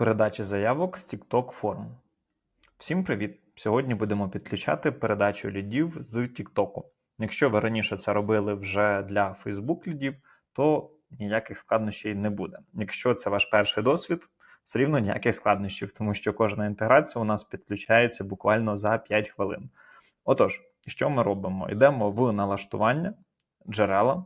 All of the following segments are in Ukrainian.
Передача заявок з TikTok форм. Всім привіт! Сьогодні будемо підключати передачу лідів з TikTok. Якщо ви раніше це робили вже для Facebook лідів, то ніяких складнощів не буде. Якщо це ваш перший досвід, все рівно ніяких складнощів, тому що кожна інтеграція у нас підключається буквально за 5 хвилин. Отож, що ми робимо? Йдемо в налаштування джерела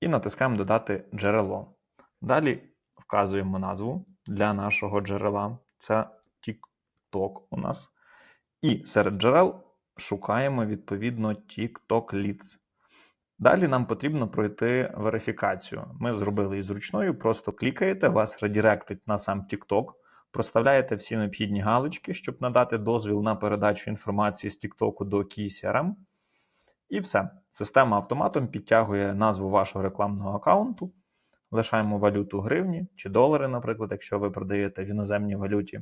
і натискаємо Додати джерело. Далі вказуємо назву для нашого джерела. Це TikTok у нас. І серед джерел шукаємо відповідно TikTok Leads. Далі нам потрібно пройти верифікацію. Ми зробили її зручною, просто клікаєте, вас редиректить на сам TikTok, проставляєте всі необхідні галочки, щоб надати дозвіл на передачу інформації з TikTok до KeyCRM. І все. Система автоматом підтягує назву вашого рекламного аккаунту. Лишаємо валюту гривні чи долари, наприклад, якщо ви продаєте в іноземній валюті.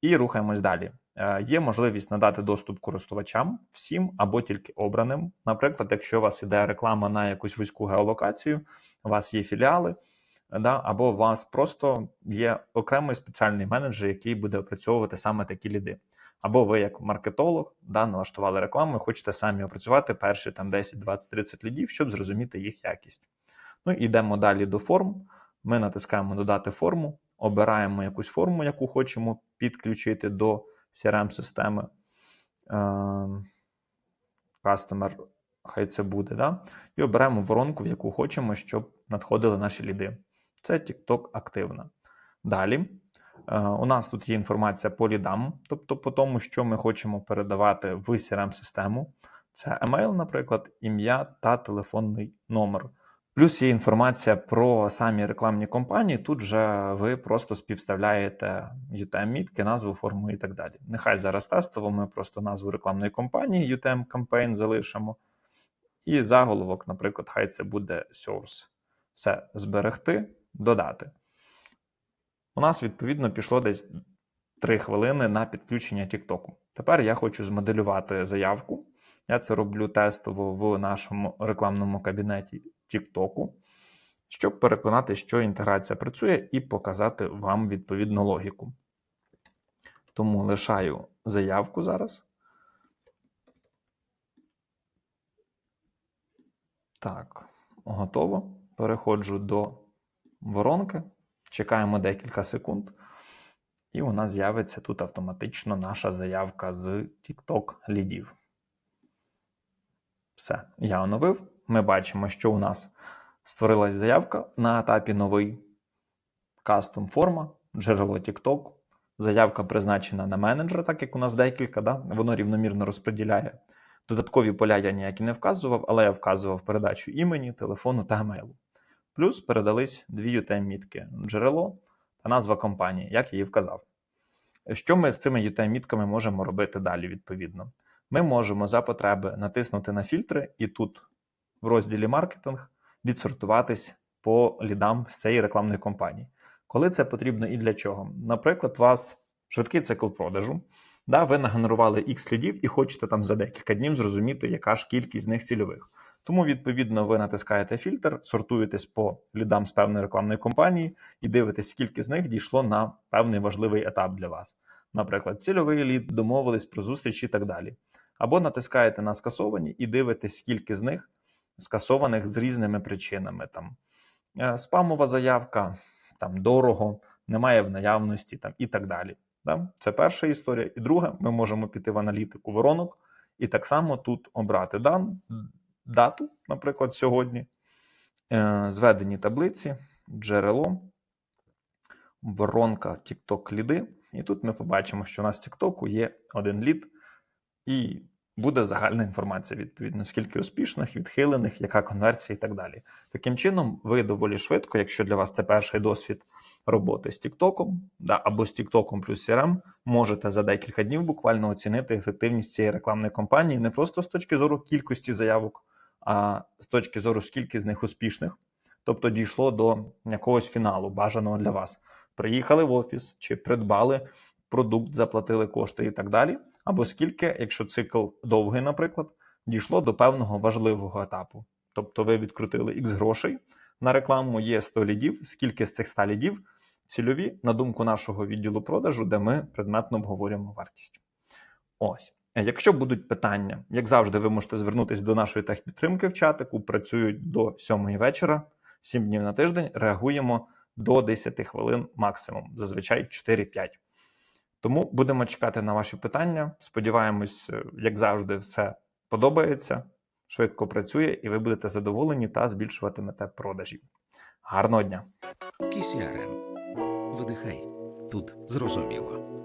І рухаємось далі. Е, Є можливість надати доступ користувачам всім або тільки обраним. Наприклад, якщо у вас іде реклама на якусь вузьку геолокацію, у вас є філіали, да, або у вас просто є окремий спеціальний менеджер, який буде опрацьовувати саме такі ліди. Або ви, як маркетолог, да, налаштували рекламу і хочете самі опрацювати перші там 10, 20, 30 лідів, щоб зрозуміти їх якість. Ну йдемо далі до форм. Ми натискаємо Додати форму, обираємо якусь форму, яку хочемо підключити до CRM-системи. Customer, хай це буде. Да? І обираємо воронку, в яку хочемо, щоб надходили наші ліди. Це TikTok активна. Далі. е, У нас тут є інформація по лідам, тобто по тому, що ми хочемо передавати в CRM-систему. Це емейл, наприклад, ім'я та телефонний номер. Плюс є інформація про самі рекламні кампанії. Тут же ви просто співставляєте UTM-мітки, назву, форму і так далі. Нехай зараз тестово ми просто назву рекламної кампанії UTM Campaign залишимо. І заголовок, наприклад, хай це буде source. Все, зберегти, додати. У нас, відповідно, пішло десь 3 хвилини на підключення TikTok. Тепер я хочу змоделювати заявку. Я це роблю тестово в нашому рекламному кабінеті TikTok, щоб переконати, що інтеграція працює, і показати вам відповідну логіку. Тому лишаю заявку зараз. Так, готово. Переходжу до воронки. Чекаємо декілька секунд. І у нас з'явиться тут автоматично наша заявка з TikTok лідів. Все, я оновив. Ми бачимо, що у нас створилась заявка на етапі новий кастом форма, джерело TikTok. Заявка призначена на менеджера, так як у нас декілька, да? воно рівномірно розподіляє. Додаткові поля я ніякі не вказував, але я вказував передачу імені, телефону та емейлу. Плюс передались дві UTM-мітки джерело та назва компанії, як я і вказав. Що ми з цими UTM-мітками можемо робити далі, відповідно? Ми можемо за потреби натиснути на фільтри і тут в розділі маркетинг відсортуватись по лідам з цієї рекламної кампанії. Коли це потрібно і для чого? Наприклад, у вас швидкий цикл продажу, да, ви нагенерували X лідів і хочете там за декілька днів зрозуміти, яка ж кількість з них цільових. Тому, відповідно, ви натискаєте фільтр, сортуєтесь по лідам з певної рекламної кампанії і дивитесь, скільки з них дійшло на певний важливий етап для вас. Наприклад, цільовий лід, домовились про зустріч і так далі. Або натискаєте на скасовані і дивитесь, скільки з них скасованих з різними причинами. Там е, спамова заявка, там дорого, немає в наявності там, і так далі. Да? Це перша історія. І друге, ми можемо піти в аналітику воронок і так само тут обрати дан, дату, наприклад, сьогодні, е, зведені таблиці, джерело, воронка TikTok ліди. І тут ми побачимо, що у нас в TikTok є один лід, і буде загальна інформація, відповідно, скільки успішних, відхилених, яка конверсія і так далі. Таким чином, ви доволі швидко, якщо для вас це перший досвід роботи з TikTok, да, або з TikTok плюс CRM, можете за декілька днів буквально оцінити ефективність цієї рекламної кампанії не просто з точки зору кількості заявок, а з точки зору, скільки з них успішних, тобто дійшло до якогось фіналу, бажаного для вас. Приїхали в офіс чи придбали продукт, заплатили кошти і так далі. Або скільки, якщо цикл довгий, наприклад, дійшло до певного важливого етапу. Тобто ви відкрутили X грошей на рекламу, є 100 лідів, скільки з цих 100 лідів цільові, на думку нашого відділу продажу, де ми предметно обговорюємо вартість. Ось. Якщо будуть питання, як завжди, ви можете звернутися до нашої техпідтримки в чатику. Працюють до 7 вечора, 7 днів на тиждень. Реагуємо до 10 хвилин максимум, зазвичай 4-5. Тому будемо чекати на ваші питання. Сподіваємось, е, як завжди, все подобається, швидко працює, і ви будете задоволені та збільшуватимете продажі. Гарного дня! Кісіарем. Видихай. Тут зрозуміло.